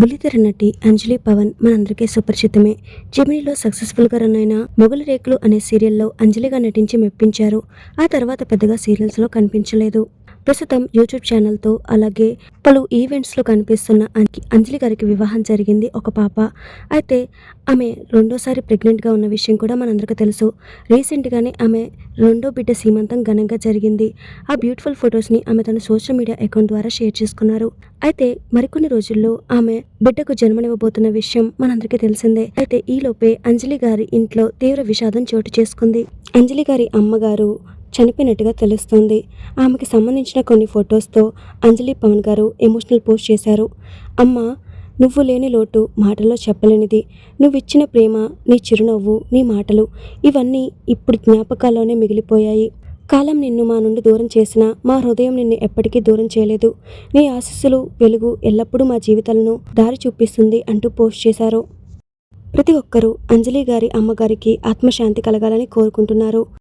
బుల్లితెర నటి అంజలి పవన్ మనందరికీ సుపరిచితమే. జెమినీలో సక్సెస్ఫుల్గా రన్ అయిన మొగలి రేకులు అనే సీరియల్లో అంజలిగా నటించి మెప్పించారు. ఆ తర్వాత పెద్దగా సీరియల్స్లో కనిపించలేదు. ప్రస్తుతం యూట్యూబ్ ఛానల్తో అలాగే పలు ఈవెంట్స్లో కనిపిస్తున్న అంజలి గారికి వివాహం జరిగింది ఒక పాప. అయితే ఆమె రెండోసారి ప్రెగ్నెంట్గా ఉన్న విషయం కూడా మనందరికీ తెలుసు. రీసెంట్గానే ఆమె రెండో బిడ్డ సీమంతం ఘనంగా జరిగింది. ఆ బ్యూటిఫుల్ ఫొటోస్ని ఆమె తన సోషల్ మీడియా అకౌంట్ ద్వారా షేర్ చేసుకున్నారు. అయితే మరికొన్ని రోజుల్లో ఆమె బిడ్డకు జన్మనివ్వబోతున్న విషయం మనందరికీ తెలిసిందే. అయితే ఈలోపే అంజలి గారి ఇంట్లో తీవ్ర విషాదం చోటు చేసుకుంది. అంజలి గారి అమ్మగారు చనిపోయినట్టుగా తెలుస్తుంది. ఆమెకి సంబంధించిన కొన్ని ఫొటోస్తో అంజలి పవన్ గారు ఎమోషనల్ పోస్ట్ చేశారు. అమ్మ నువ్వు లేని లోటు మాటల్లో చెప్పలేనిది. నువ్వు ఇచ్చిన ప్రేమ నీ చిరునవ్వు నీ మాటలు ఇవన్నీ ఇప్పుడు జ్ఞాపకాల్లోనే మిగిలిపోయాయి. కాలం నిన్ను మా నుండి దూరం చేసినా మా హృదయం నిన్ను ఎప్పటికీ దూరం చేయలేదు. నీ ఆశస్సులు వెలుగు ఎల్లప్పుడూ మా జీవితాలను దారి చూపిస్తుంది అంటూ పోస్ట్ చేశారు. ప్రతి ఒక్కరూ అంజలి గారి అమ్మగారికి ఆత్మశాంతి కలగాలని కోరుకుంటున్నారు.